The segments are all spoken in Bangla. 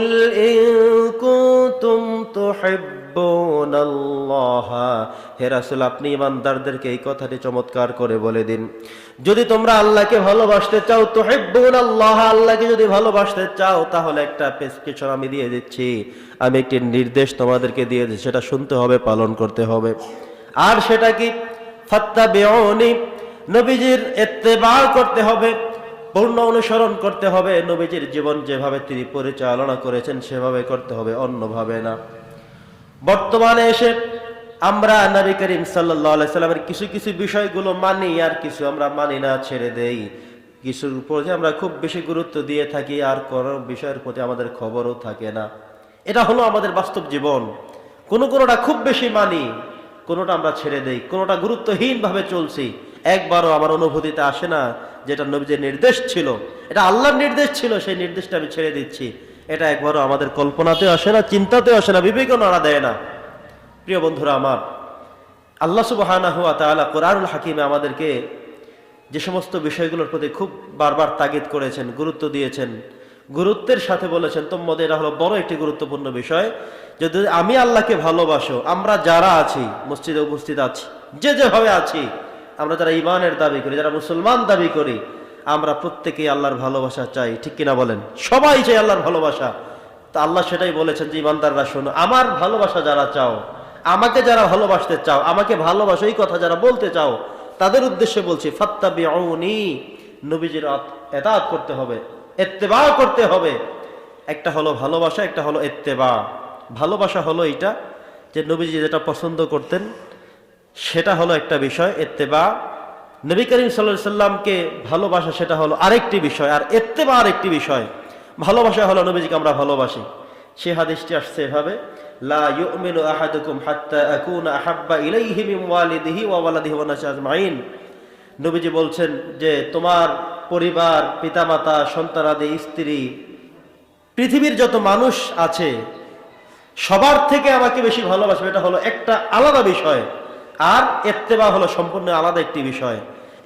قل إن كنتم تحبون الله হে রাসূল আপনি ইমানদারদেরকে এই কথাটি চমৎকার করে বলে দিন যদি তোমরা আল্লাহকে ভালোবাসতে চাও তুহিব্বুন আল্লাহ আল্লাহকে যদি ভালোবাসতে চাও তাহলে একটা প্রেসক্রিপশন আমি দিয়ে দিচ্ছি আমি একটি নির্দেশ তোমাদেরকে দিয়ে দিচ্ছি সেটা শুনতে হবে পালন করতে হবে আর সেটা কি ফাত্তাবিউনি নবীজির ইত্তেবা করতে হবে পূর্ণ অনুসরণ করতে হবে। নবীজির জীবন যেভাবে তিনি পরিচালনা করেছেন, সেভাবে করতে হবে, অন্যভাবে না। বর্তমানে এসে আমরা নবী করিম সাল্লাহ সাল্লামের কিছু কিছু বিষয়গুলো মানি, আর কিছু আমরা মানি না, ছেড়ে দেই। কিছুর উপর আমরা খুব বেশি গুরুত্ব দিয়ে থাকি, আর কোনো বিষয়ের প্রতি আমাদের খবরও থাকে না। এটা হলো আমাদের বাস্তব জীবন। কোনো কোনোটা খুব বেশি মানি, কোনোটা আমরা ছেড়ে দেই, কোনোটা গুরুত্বহীনভাবে চলছি। একবারও আমার অনুভূতিতে আসে না যেটা নবীজের নির্দেশ ছিল, এটা আল্লাহর নির্দেশ ছিল, সেই নির্দেশটা আমি ছেড়ে দিচ্ছি। এটা একবারও আমাদের কল্পনাতে আসে না চিন্তাতে আসে না, বিবেকও নাড়া দেয় না। প্রিয় বন্ধুরা আমার, আল্লাহ সুবাহানা হুয়া তাআলা কোরআনুল হাকিমে আমাদেরকে যে সমস্ত বিষয়গুলোর প্রতি খুব বারবার তাগিদ করেছেন, গুরুত্ব দিয়েছেন, গুরুত্বের সাথে বলেছেন তোমাদের এটা হলো বড় একটি গুরুত্বপূর্ণ বিষয়। যদি আমি আল্লাহকে ভালোবাসো, আমরা যারা আছি, মসজিদে উপস্থিত আছি, যে যেভাবে আছি আমরা যারা ইমানের দাবি করি, যারা মুসলমান দাবি করি, আমরা প্রত্যেকেই আল্লাহর ভালোবাসা চাই। ঠিক কিনা বলেন? সবাই চাই আল্লাহর ভালোবাসা। তা আল্লাহ সেটাই বলেছেন যে, ইমানদাররা শোনো, আমার ভালোবাসা যারা চাও, আমাকে যারা ভালোবাসতে চাও, আমাকে ভালোবাসো, এই কথা যারা বলতে চাও, তাদের উদ্দেশ্যে বলছি ফাত্তাবি নবীজির এতাত করতে হবে, এত্তেবা করতে হবে। একটা হলো ভালোবাসা, একটা হলো এত্তেবা। ভালোবাসা হলো এইটা যে, নবীজি যেটা পছন্দ করতেন সেটা হলো একটা বিষয়, এত্তেবা নবী করিম সাল্লাহ সাল্লামকে ভালোবাসা সেটা হলো আরেকটি বিষয়, আর এত্তেবা আরেকটি বিষয়, ভালোবাসা হলো নবীজিকে আমরা ভালোবাসি। সে হাদিসটি আসছে এভাবে, লা ইউমিনু আহাদুকুম হাত্তা আকুনা আহাব্বা ইলাইহি মিন ওয়ালিদিহি ওয়া ওয়ালাদিহি ওয়া নাসি আজমাইন। নবীজি বলছেন যে, তোমার পরিবার, পিতামাতা, সন্তানাদি, স্ত্রী, পৃথিবীর যত মানুষ আছে, সবার থেকে আমাকে বেশি ভালোবাসবে। এটা হলো একটা আলাদা বিষয়। আর এত্তেবা হলো সম্পূর্ণ আলাদা একটি বিষয়।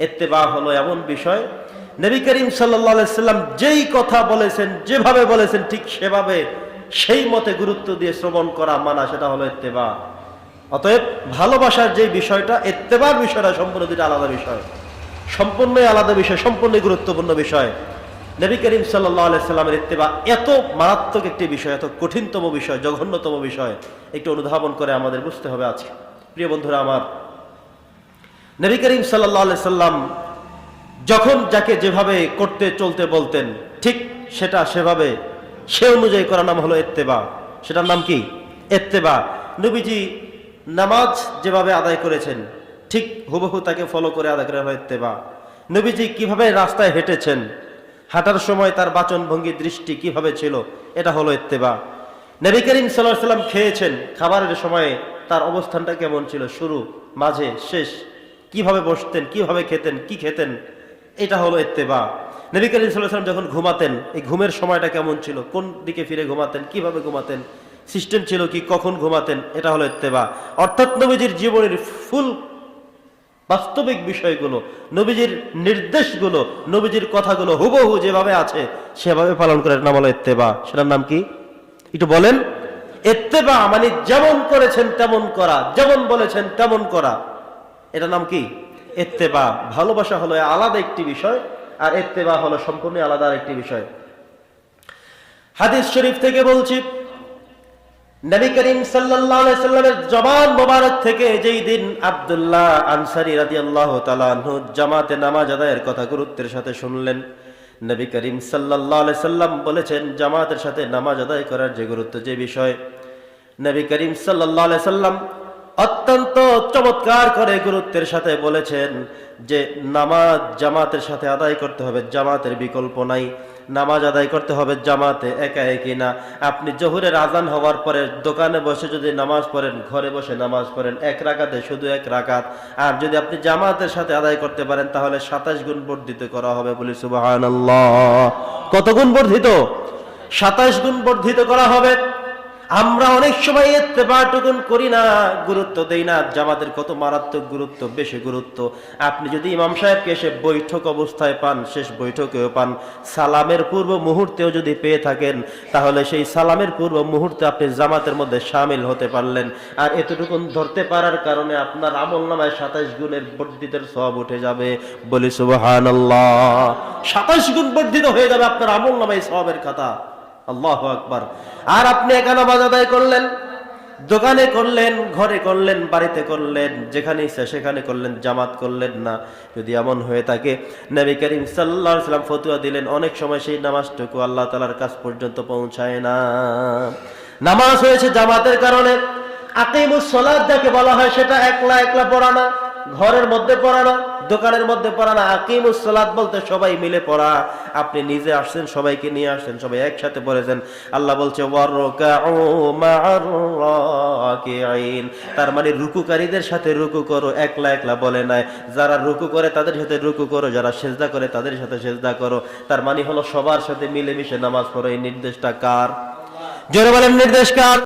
এত্তেবা হলো এমন বিষয়, নবী করিম সাল্লাম যেই কথা বলেছেন, যেভাবে বলেছেন, ঠিক সেভাবে সেই মতে গুরুত্ব দিয়ে শ্রবণ করা মানা, সেটা হলো এত্তেবা অতএব ভালোবাসার যে বিষয়টা এত্তেবার বিষয়টা সম্পূর্ণ দুটা আলাদা বিষয়। সম্পূর্ণই আলাদা বিষয়, সম্পূর্ণই গুরুত্বপূর্ণ বিষয়। নবী করিম সাল্লামের ইত্তেবা এত মারাত্মক একটি বিষয়, এত কঠিনতম বিষয়, জঘন্যতম বিষয়, একটু অনুধাবন করে আমাদের বুঝতে হবে আজকে। প্রিয় বন্ধুরা আমার, নবী করিম সাল্লাহ সাল্লাম যখন যাকে যেভাবে করতে চলতে বলতেন, ঠিক সেটা সেভাবে সে অনুযায়ী করার নাম হলো এত্তেবা সেটার নাম কি? এত্তেবা নবীজি নামাজ যেভাবে আদায় করেছেন, ঠিক হুবহু তাকে ফলো করে আদায় করা হয় এত্তেবা নবীজি কীভাবে রাস্তায় হেঁটেছেন, হাঁটার সময় তার বাচন ভঙ্গি দৃষ্টি কীভাবে ছিল, এটা হলো এত্তেবা নবী করিম সাল্লাহ সাল্লাম খেয়েছেন, খাবারের সময়ে তার অবস্থানটা কেমন ছিল? শুরু, মাঝে, শেষ? কীভাবে বসতেন? কীভাবে খেতেন? কি খেতেন? এটা হলো এত্তেবা নবী করিম সাল্লাম যখন ঘুমাতেন, এই ঘুমের সময়টা কেমন ছিল? কোন দিকে ফিরে ঘুমাতেন? কীভাবে ঘুমাতেন? সিস্টেম ছিল কি? কখন ঘুমাতেন? এটা হলো এত্তেবা অর্থাৎ নবীজির জীবনের ফুল বাস্তবিক বিষয়গুলো, নবীজির নির্দেশগুলো, নবীজির কথাগুলো হুবহু যেভাবে আছে, সেভাবে পালন করে নাম হলো এত্তেবা সেটার নাম কি? একটু বলেন। এত্তেবা মানে যেমন করেছেন তেমন করা, যেমন বলেছেন তেমন করা। এটা নাম কি? এত্তেবা ভালোবাসা হলো আলাদা একটি বিষয়, আর এত্তেবা হলো সম্পূর্ণ আলাদা একটি বিষয়। হাদিস শরীফ থেকে বলছি, নবী করিম সাল্লামের জবান মোবারক থেকে যেই দিন আবদুল্লাহ আনসারি রাজি আল্লাহ জামাতে নামাজ আদায়ের কথা গুরুত্বের সাথে শুনলেন নবী করিম সাল্লাহ সাল্লাম বলেছেন, জামাতের সাথে নামাজ আদায় করার যে গুরুত্ব, যে বিষয়। নবী করিম সাল্লাহ সাল্লাম অত্যন্ত চমৎকার করে গুরুত্বের সাথে বলেছেন যে, নামাজ জামাতের সাথে আদায় করতে হবে, জামাতের বিকল্প নাই। নামাজ আদায় করতে হবে জামাতে, একা একই না? আপনি জহুরে আজান হওয়ার পরে দোকানে বসে যদি নামাজ পড়েন, ঘরে বসে নামাজ পড়েন, এক রাকাতে, শুধু এক রাকাত। আর যদি আপনি জামাতের সাথে আদায় করতে পারেন, তাহলে সাতাশ গুণ বর্ধিত করা হবে বলি সুবাহ কত গুণ বর্ধিত? সাতাশ গুণ বর্ধিত করা হবে। আমরা অনেক সময় এত্তেবাটুকুন করি না, গুরুত্ব দেই না। জামাতের কত মারাত্মক গুরুত্ব, বেশি গুরুত্ব। আপনি যদি ইমাম সাহেবকে এসে বৈঠক অবস্থায় পান, শেষ বৈঠকেও পান, সালামের পূর্ব মুহূর্তেও যদি পেয়ে থাকেন, তাহলে সেই সালামের পূর্ব মুহূর্তে আপনি জামাতের মধ্যে সামিল হতে পারলেন। আর এতটুকুন ধরতে পারার কারণে আপনার আমল নামায় সাতাইশ গুণের বর্ধিতের সব উঠে যাবে। বলি সুবাহান সাতাইশ গুণ বর্ধিত হয়ে যাবে আপনার আমল নামায় সবের খাতা। আল্লাহ আকবার। আর আপনি এখানে বাজাদাই করলেন, দোকানে করলেন, ঘরে করলেন, বাড়িতে করলেন যেখানে সেখানে করলেন, জামাত করলেন না। যদি এমন হয়ে থাকে, নবী করিম সাল্লাহ সাল্লাম ফতুয়া দিলেন, অনেক সময় সেই নামাজটুকু আল্লাহ তালার কাছ পর্যন্ত পৌঁছায় না। নামাজ হয়েছে জামাতের কারণে। আকিমুস সলাদ যাকে বলা হয় সেটা একলা একলা পড়া না। ঘরের মধ্যে পড়া না, দোকানের মধ্যে পড়া না, আকিমুস সালাত বলতে সবাই মিলে পড়া। আপনি নিজে আসছেন, সবাইকে নিয়ে আসছেন, সবাই একসাথে পড়েছেন। আল্লাহ বলছে। তার মানে রুকুকারীদের সাথে রুকু করো, একলা একলা বলে নাই। যারা রুকু করে, তাদের সাথে রুকু করো। যারা সেজদা করে, তাদের সাথে সেজদা করো। তার মানে হলো সবার সাথে মিলেমিশে নামাজ পড়ো, এই নির্দেশটা কার? জোরে বলেন, নির্দেশ কার?